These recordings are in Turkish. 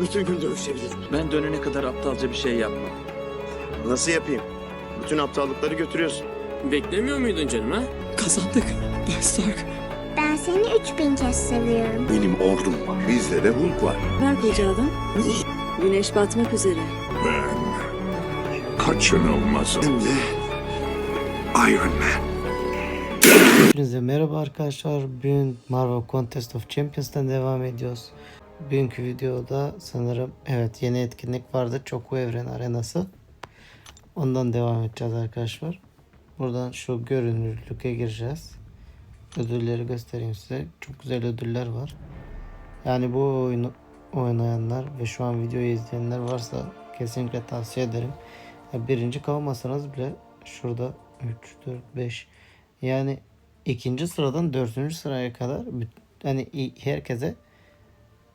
Bütün gün dövüşebilirim. Ben dönene kadar aptalca bir şey yapma. Nasıl yapayım? Bütün aptallıkları götürüyorsun. Beklemiyor muydun canım ha? Kazandık. Bay Stark. Ben seni 3000 kez seviyorum. Benim ordum var. Bizde de Hulk var. Ver koca adam. Güneş batmak üzere. Ben kaçınılmazım. Şimdi Iron Man. Hepinize merhaba arkadaşlar. Bugün Marvel Contest of Champions'tan devam ediyoruz. Bugünkü videoda sanırım evet yeni etkinlik vardı. Çoku Evren Arenası. Ondan devam edeceğiz arkadaşlar. Buradan şu görünürlüke gireceğiz. Ödülleri göstereyim size. Çok güzel ödüller var. Yani bu oyunu oynayanlar ve şu an videoyu izleyenler varsa kesinlikle tavsiye ederim. Ya birinci kalmasanız bile şurada 3, 4, 5 yani ikinci sıradan dördüncü sıraya kadar hani herkese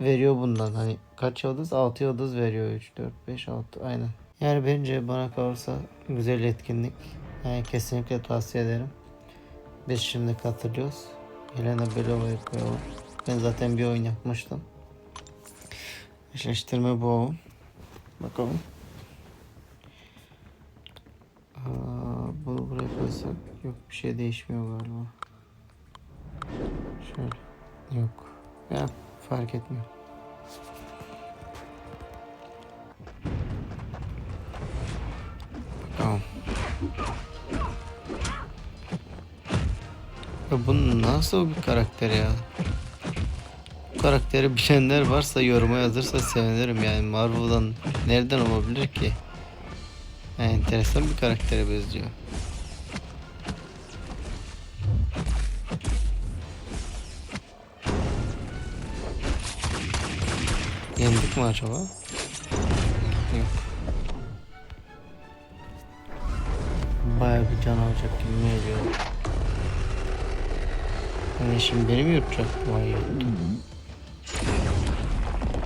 veriyor bundan. Hani kaç yıldız? 6 yıldız veriyor. 3, 4, 5, 6 aynen. Yani bence bana kalırsa güzel etkinlik. Yani kesinlikle tavsiye ederim. Biz şimdi katılıyoruz. Helena Belova'yı koyalım. Ben zaten bir oyun yapmıştım. Eşleştirme bu. Bakalım. Aa, bunu buraya koysak yok bir şey değişmiyor galiba. Şöyle yok. Ya fark etmiyor. Tamam. Ya bu nasıl bir karakter ya? Bu karakteri bilenler varsa yoruma yazırsa sevinirim yani Marvel'dan nereden olabilir ki? Yani enteresan bir karaktere benziyor. Yendik mi acaba? Baya bir can alacak gibi geliyor? Hani şimdi beni mi yutacak? Vay yuttu.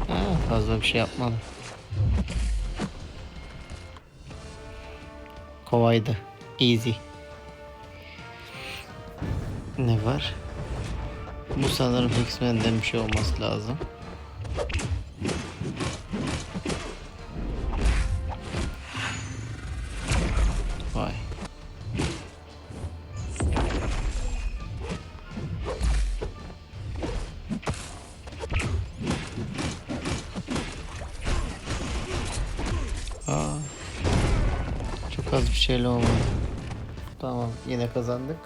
Ha, fazla bir şey yapmadım. Kolaydı. Easy. Ne var? Bu sanırım X-Men'den bir şey olması lazım. Şeyle olmadı. Tamam yine kazandık.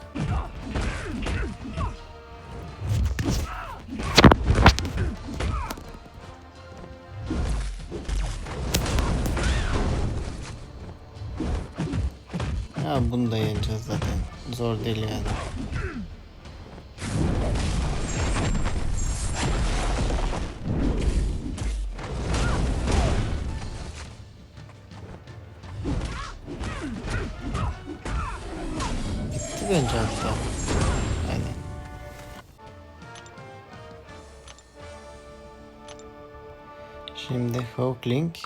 Ya bunu da yeneceğiz zaten. Zor değil yani. Şimdi Hawklink,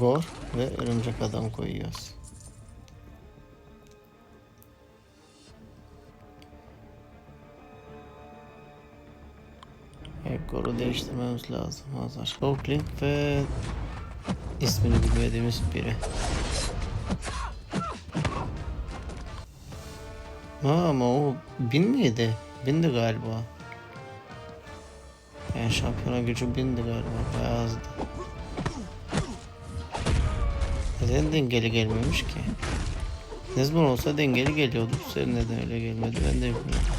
Gore ve Örümcek Adam koyuyoruz. Evet, Gore'u değiştirmemiz lazım. Hazır. Hawklink ve ismini bilmediğimiz biri. Ha ama o bin miydi? Bindi galiba. Yani şampiyona gücü bindi galiba. Bayağı azdı. Neden dengeli gelmemiş ki? Ne zaman olsa dengeli geliyordu. Bu sefer neden öyle gelmedi ben de bilmiyorum.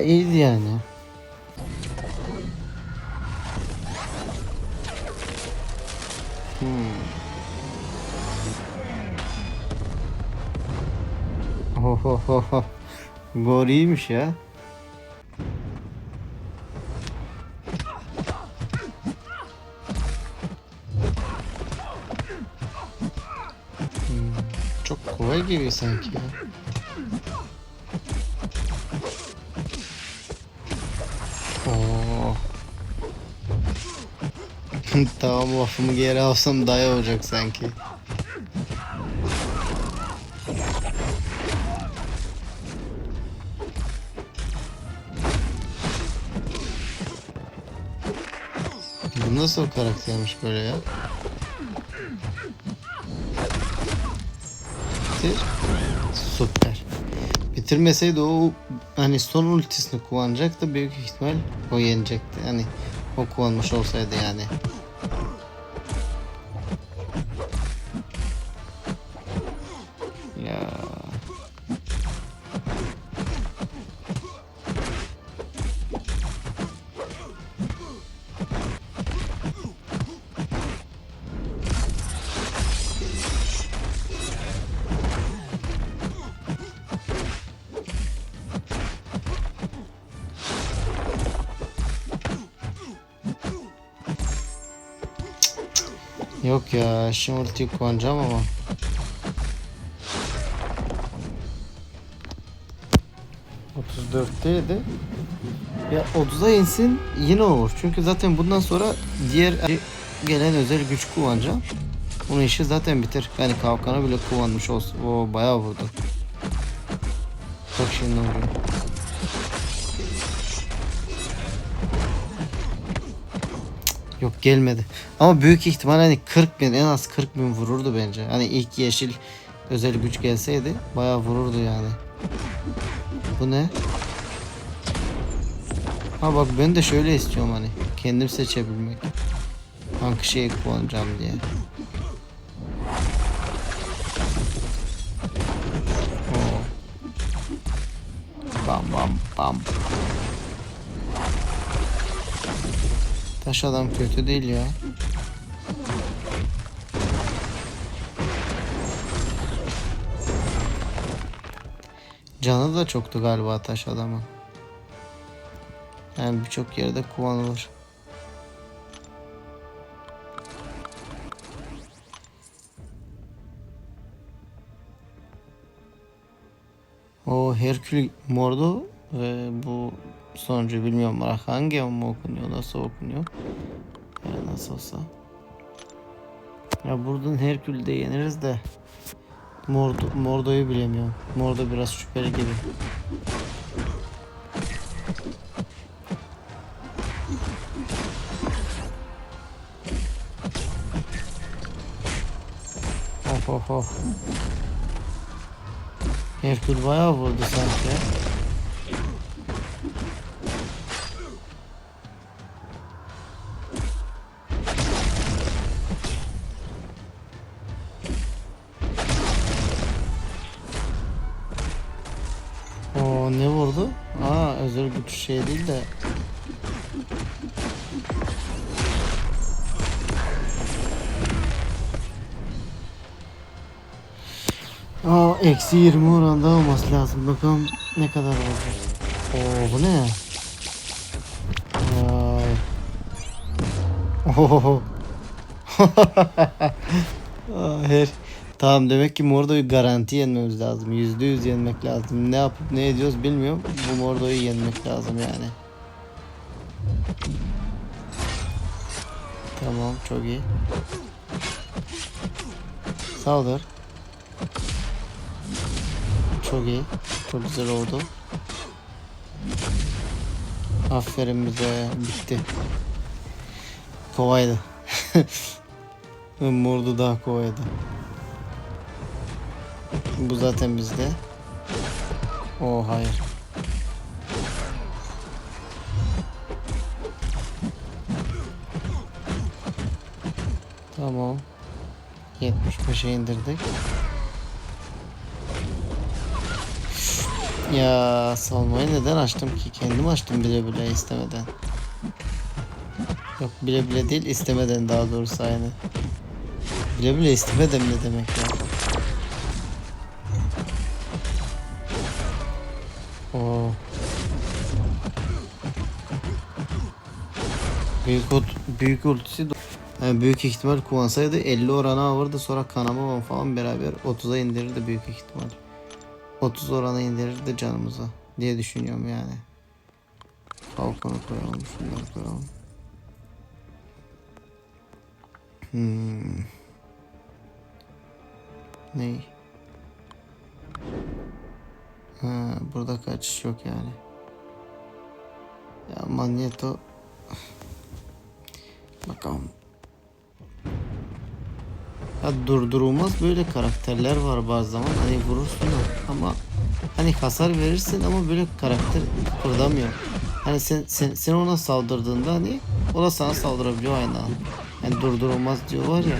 Bayağı iyiydi yani. Hmm. Ohohoho. Gol iyiymiş ya. Hmm. Çok kolay gibi sanki ya. tamam lafımı geri alsam iyi olacak sanki. Bu nasıl karaktermiş böyle ya? Bitir. Süper. Bitirmeseydi o hani son ultisini kullanacaktı büyük ihtimal o yenecekti. Hani o kullanmış olsaydı yani. Yok ya şimdi ultiyi kullanacağım ama. ...34'teydi. Ya 30'a insin yine olur. Çünkü zaten bundan sonra diğer gelen özel güç kullanacağım. Bunun işi zaten bitir. Yani kalkanı bile kullanmış olsun. O bayağı vurdu. Bak şimdi ne Yok gelmedi. Ama büyük ihtimal hani 40 bin en az 40 bin vururdu bence. Hani ilk yeşil özel güç gelseydi bayağı vururdu yani. Bu ne? Ha bak ben de şöyle istiyorum hani. Kendim seçebilmek. Hangi şeyi kullanacağım diye. Oo. Bam bam bam. Taş adam kötü değil ya. Canı da çoktu galiba taş adamın. Yani birçok yerde kullanılır. O Herkül Mordo ve bu sonuncu bilmiyorum olarak hangi mu okunuyor nasıl okunuyor? Yani nasıl olsa. Ya buradan Herkül'ü de yeniriz de Mordo, Mordo'yu bilemiyorum. Mordo biraz şüpheli gibi. Of of of. Herkül bayağı vurdu sanki ne vurdu? Aa özel güç şey değil de. Aa eksi 20 oranda olması lazım. Bakalım ne kadar olacak. Oo bu ne? Vay. Oho. Aa, her Tamam demek ki Mordo'yu garanti yenmemiz lazım. Yüzde yüz yenmek lazım. Ne yapıp ne ediyoruz bilmiyorum. Bu Mordo'yu yenmek lazım yani. Tamam çok iyi. Saldır. Çok iyi. Çok güzel oldu. Aferin bize. Bitti. Kolaydı. Mordo daha kolaydı. Bu zaten bizde. O hayır. Tamam. 75'e indirdik. Ya salmayı neden açtım ki? Kendim açtım bile bile istemeden. Yok bile bile değil istemeden daha doğrusu aynı. Bile bile istemeden ne demek ya? Büyük ult büyük ultisi Yani büyük ihtimal kullansaydı 50 oranı alırdı sonra kanama falan beraber 30'a indirirdi büyük ihtimal. 30 oranı indirirdi canımıza diye düşünüyorum yani. Falcon'u koyalım, şunları koyalım. Hmm. Ney? Ha, burada kaçış yok yani. Ya Magneto Bakalım. Ya durdurulmaz böyle karakterler var bazı zaman hani vurursun ama hani hasar verirsin ama böyle karakter kıpırdamıyor. Hani sen, sen, sen ona saldırdığında hani o da sana saldırabiliyor aynı an. Yani durdurulmaz diyorlar ya.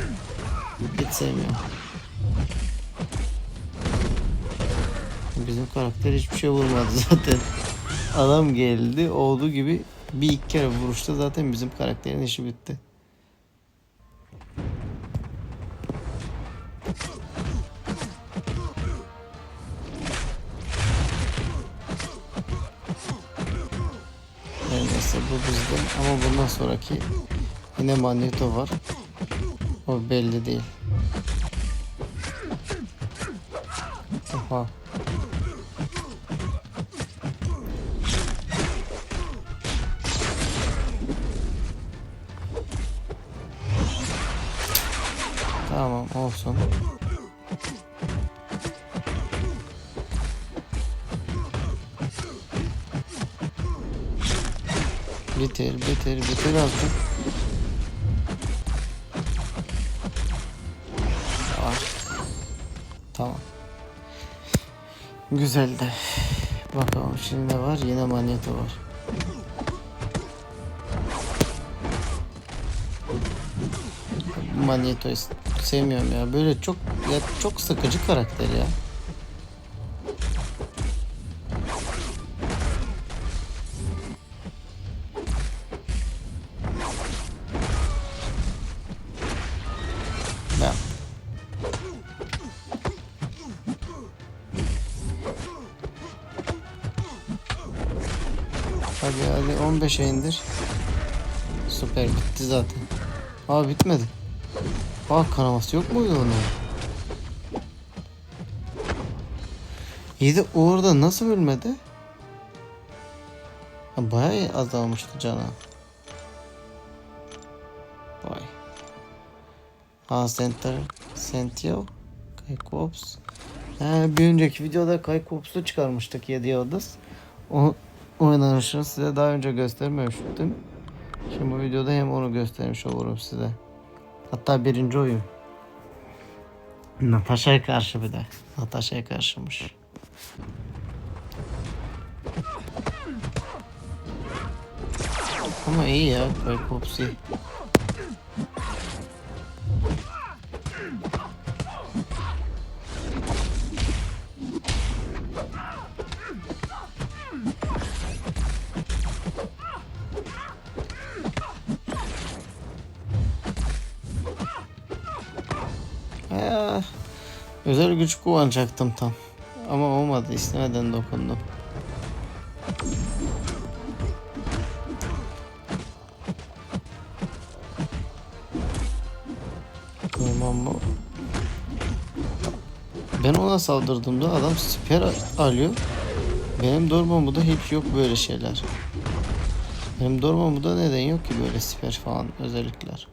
Hiç sevmiyorum. Bizim karakter hiçbir şey vurmadı zaten. Adam geldi olduğu gibi bir iki kere vuruşta zaten bizim karakterin işi bitti. Neyse bu bizde ama bundan sonraki yine Magneto var. O belli değil. Oha. Olsun. Bitir bitir bitir artık. Yavaş. Tamam. Güzel de. Bakalım şimdi ne var? Yine manyeto var. Magneto'yu sevmiyorum ya. Böyle çok ya çok sıkıcı karakter ya. Ben. Hadi hadi 15'e indir. Süper bitti zaten. Aa bitmedi. Aa kanaması yok muydu onun? İyi de o orada nasıl ölmedi? Ha, bayağı azalmıştı cana. Vay. Ha center. Sentio. Kaykops. Ha, bir önceki videoda Kaykops'u çıkarmıştık 7 yıldız. O oynanışını size daha önce göstermemiştim. Şimdi bu videoda hem onu göstermiş olurum size. Hatta birinci oyun. Natasha'ya karşı bir de. Natasha'ya karşımış. Ama iyi ya. Cyclops iyi. Özel güç kullanacaktım tam. Ama olmadı. İstemeden dokundum. Tamam? Ben ona saldırdığımda adam siper alıyor. Benim Dormammu'da hiç yok böyle şeyler. Benim Dormammu'da neden yok ki böyle siper falan özellikler.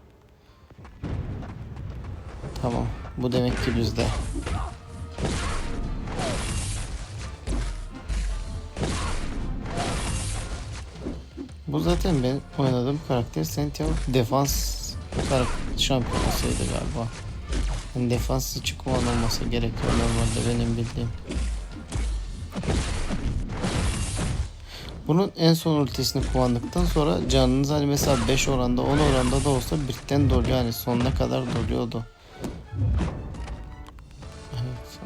Tamam. Bu demek ki bizde. Bu zaten ben oynadığım karakter Santiago defans şampiyonasıydı galiba. Yani defans hiç kullanılması gerekiyor normalde benim bildiğim. Bunun en son ultisini kullandıktan sonra canınız hani mesela 5 oranda 10 oranda da olsa birden doluyor yani sonuna kadar doluyordu. Evet,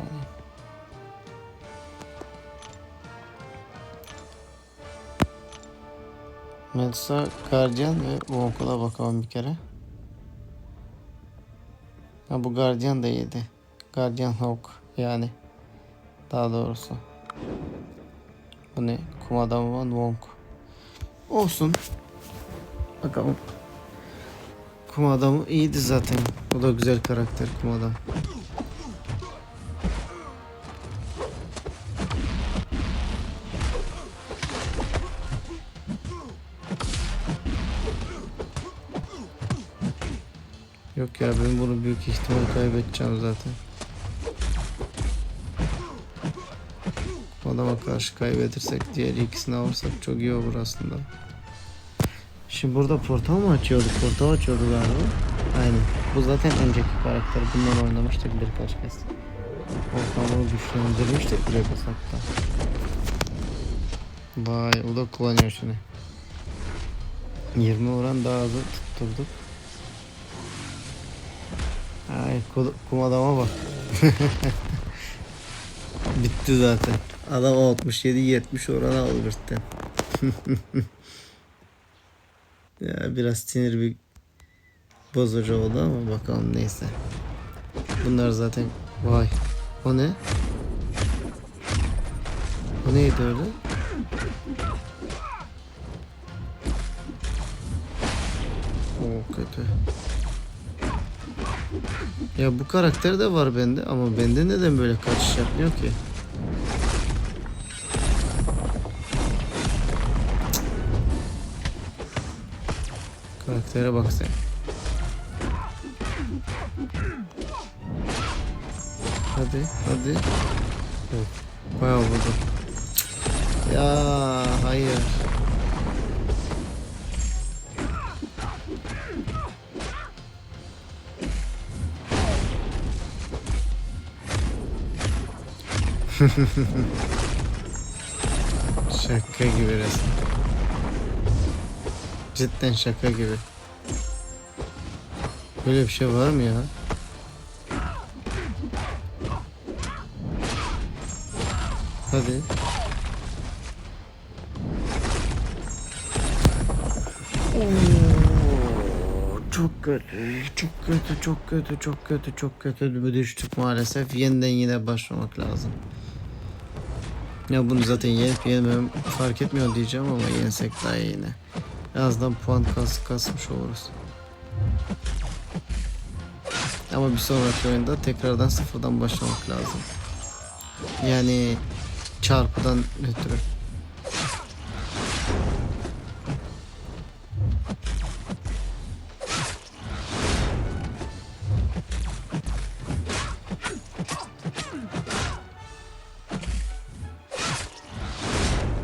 Guardian ve Wonko'la bakalım bir kere. Ha bu Guardian da iyiydi. Guardian Hawk yani. Daha doğrusu. Bu ne? Kumadan Van Wonk. Olsun. Bakalım. Kum adamı iyiydi zaten. O da güzel karakter kum adam. Yok ya ben bunu büyük ihtimal kaybedeceğim zaten. Adama karşı kaybedersek diğer ikisini alırsak çok iyi olur aslında. Şimdi burada portal mı açıyorduk? Portal açıyordu galiba. Aynen. Bu zaten önceki karakter. Bundan oynamıştık birkaç kez. Portalını güçlendirmiştik bile hatta. Vay o da kullanıyor şunu. 20 oran daha hızlı tutturduk. Ay ku- kum adama bak. Bitti zaten. Adam 67-70 oran aldı birden. ya biraz sinir bir bozucu oldu ama bakalım neyse. Bunlar zaten vay. O ne? O neydi öyle? O kötü. Ya bu karakter de var bende ama bende neden böyle kaçış yapmıyor ki? Karaktere bak sen. Hadi hadi. Yok. Bayağı vurdu. Ya hayır. Şaka gibi resmen. Cidden şaka gibi. Böyle bir şey var mı ya? Hadi. Oo, Çok kötü, çok kötü, çok kötü, çok kötü, çok kötü düştük maalesef. Yeniden yine başlamak lazım. Ya bunu zaten yenip yenmem fark etmiyor diyeceğim ama yensek daha iyi yine. En azından puan kas kasmış oluruz. Ama bir sonraki oyunda tekrardan sıfırdan başlamak lazım. Yani çarpıdan ötürü.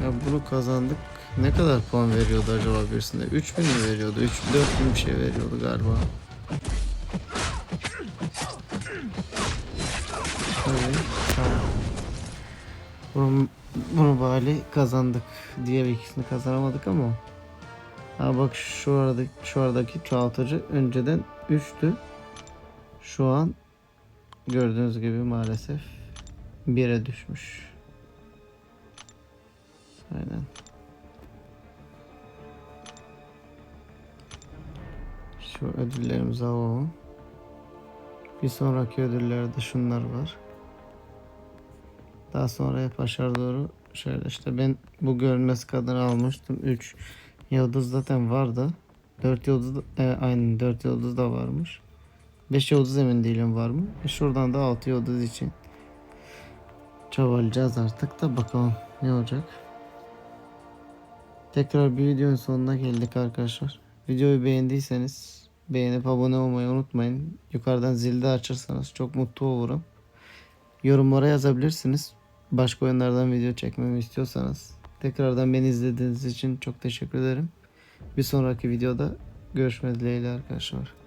Ya bunu kazandık. Ne kadar puan veriyordu acaba birisinde? 3000 mi veriyordu? 3 4000 bir şey veriyordu galiba. Bunu, bunu bari kazandık. Diğer ikisini kazanamadık ama. Ha bak şu aradaki şu aradaki çoğaltıcı önceden 3'tü. Şu an gördüğünüz gibi maalesef 1'e düşmüş. Aynen. Şu ödüllerimizi alalım. Bir sonraki ödüllerde şunlar var. Daha sonra aşağı doğru şöyle işte ben bu görünmez kadını almıştım. 3 yıldız zaten vardı. 4 yıldız e, aynen 4 yıldız da varmış. 5 yıldız emin değilim var mı? E şuradan da 6 yıldız için çabalayacağız artık da bakalım ne olacak. Tekrar bir videonun sonuna geldik arkadaşlar. Videoyu beğendiyseniz beğenip abone olmayı unutmayın. Yukarıdan zili de açırsanız çok mutlu olurum. Yorumlara yazabilirsiniz. Başka oyunlardan video çekmemi istiyorsanız. Tekrardan beni izlediğiniz için çok teşekkür ederim. Bir sonraki videoda görüşmek dileğiyle arkadaşlar.